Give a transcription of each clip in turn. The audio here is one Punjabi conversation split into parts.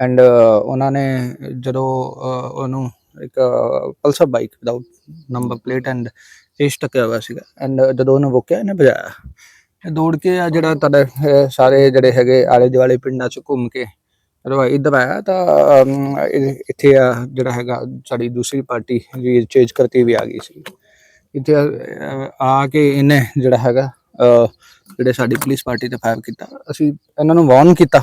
ਐਂਡ uh, ਉਹਨਾਂ ਨੇ ਜਦੋਂ ਅਹ, ਉਹਨੂੰ ਇੱਕ Pulsar bike without number plate and ਏਸ਼ ਟਕਿਆ ਹੋਇਆ ਸੀਗਾ। ਐਂਡ ਜਦੋਂ ਉਹਨੂੰ ਰੋਕਿਆ ਇਹਨੇ ਭਜਾਇਆ। ਇਹ ਦੌੜ ਕੇ ਆ ਜਿਹੜਾ ਤੁਹਾਡੇ ਸਾਰੇ ਜਿਹੜੇ ਹੈਗੇ ਆਲੇ ਦੁਆਲੇ ਪਿੰਡਾਂ ਚ ਘੁੰਮ ਕੇ ਜਦੋਂ ਇੱਧਰ ਆਇਆ ਤਾਂ ਇੱਥੇ ਆ ਜਿਹੜਾ ਹੈਗਾ ਸਾਡੀ ਦੂਸਰੀ ਪਾਰਟੀ ਜੀ ਚੇਂਜ ਕਰਤੀ ਵੀ ਆ ਗਈ ਸੀ। ਇੱਥੇ ਆ ਕੇ ਇਹਨੇ ਜਿਹੜਾ ਹੈਗਾ ਜਿਹੜੇ ਸਾਡੀ ਪੁਲਿਸ ਪਾਰਟੀ ਤੇ ਫਾਇਰ ਕੀਤਾ। ਅਸੀਂ ਇਹਨਾਂ ਨੂੰ ਵਾਰਨ ਕੀਤਾ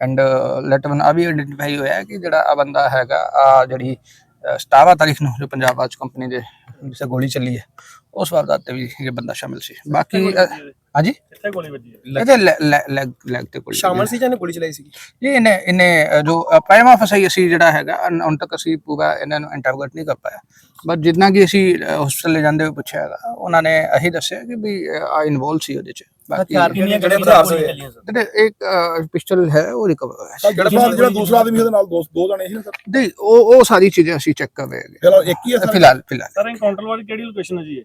ਐਂਡ ਲੈਟ ਵਨ ਆ ਵੀ ਆਇਡੈਂਟੀਫਾਈ ਹੋਇਆ ਕਿ ਜਿਹੜਾ ਆ ਬੰਦਾ ਹੈਗਾ ਆ ਜਿਹੜੀ ਅਹ, 17 ਤਾਰੀਖ ਨੂੰ ਜੋ ਪੰਜਾਬ ਆਜ ਕੰਪਨੀ ਦੇ ਜਿਸੇ ਗੋਲੀ ਚੱਲੀ ਹੈ ਉਸ ਵਾਰਦਾਤ ਤੇ ਵੀ ਇਹ ਬੰਦਾ ਸ਼ਾਮਿਲ ਸੀ। ਬਾਕੀ ਹਾਂਜੀ? ਕਿੱਥੇ ਗੋਲੀ ਵੱਜੀ ਹੈ। ਇਹਦੇ ਲੈਗ ਲੈਗ ਤੇ ਗੋਲੀ ਸ਼ਾਮਲ ਸੀ ਜਾਂ ਗੋਲੀ ਚਲਾਈ ਸੀ ਜੀ ਇਹਨੇ ਇਹਨੇ ਅ, ਜੋ ਪ੍ਰਾਈਮਾ ਫਸਾਈ ਅਸੀਂ ਜਿਹੜਾ ਹੈਗਾ ਅਨ- ਹੁਣ ਤੱਕ ਅਸੀਂ ਪੂਰਾ ਇਹਨਾਂ ਨੂੰ ਇੰਟਰੋਗੇਟ ਨਹੀਂ ਕਰ ਪਾਇਆ। ਬਟ ਜਿੰਨਾ ਕਿ ਅਸੀਂ ਹਸਪੀਟਲ ਲੈ ਜਾਂਦੇ ਹੋਏ ਪੁੱਛਿਆ ਹੈਗਾ ਉਹਨਾਂ ਨੇ ਇਹੀ ਦੱਸਿਆ ਕਿ ਵੀ ਆ ਇਨਵੋਲ ਸੀ ਉਹਦੇ ਚ। ਬਾਕੀ ਕਿੰਨੀਆਂ ਜਿਹੜੇ ਬਜ਼ਾਰ ਹੋਏ ਜਿਹੜੇ ਇੱਕ ਪਿਸਟਲ ਹੈ ਉਹ ਰਿਕਵਰ ਹੋਇਆ ਸੀ। ਜਿਹੜਾ ਜਿਹੜਾ ਦੂਸਰਾ ਆਦਮੀ ਉਹਦੇ ਨਾਲ ਦੋ ਦੋ ਜਣੇ ਸੀ ਨਾ ਸਰ? ਨਹੀਂ ਉਹ ਉਹ ਸਾਰੀ ਚੀਜ਼ਾਂ ਅਸੀਂ ਚੈੱਕ ਕਰ ਰਹੇ ਹੈਗੇ। ਫਿਲਹਾਲ ਇੱਕ ਹੀ ਹੈ ਸਰ? ਫਿਲਹਾਲ ਫਿਲਹਾਲ। ਸਰ ਐਨਕਾਊਂਟਰ ਵਾਲੀ ਕਿਹੜੀ ਲੋਕੇਸ਼ਨ ਹੈ ਜੀ ਇਹ?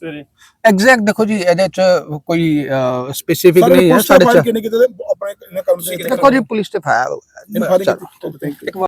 ਸਵੇਰੇ ਐਗਜ਼ੈਕਟ ਦੇਖੋ ਜੀ ਇਹਦੇ ਚ ਕੋਈ ਸਪੈਸੀਫਿਕ ਸਰ ਨਹੀਂ ਹੈ ਪੁਲਿਸ ਸਾਡੇ ਚ ਕਿੰਨੇ ਕਿਤੇ ਆਪਣੇ ਇਹਨਾਂ ਕੰਮ ਸੀ ਦੇਖੋ ਜੀ ਪੁਲਿਸ ਤੇ ਫਾਇਰ ਹੋ ਗਿਆ।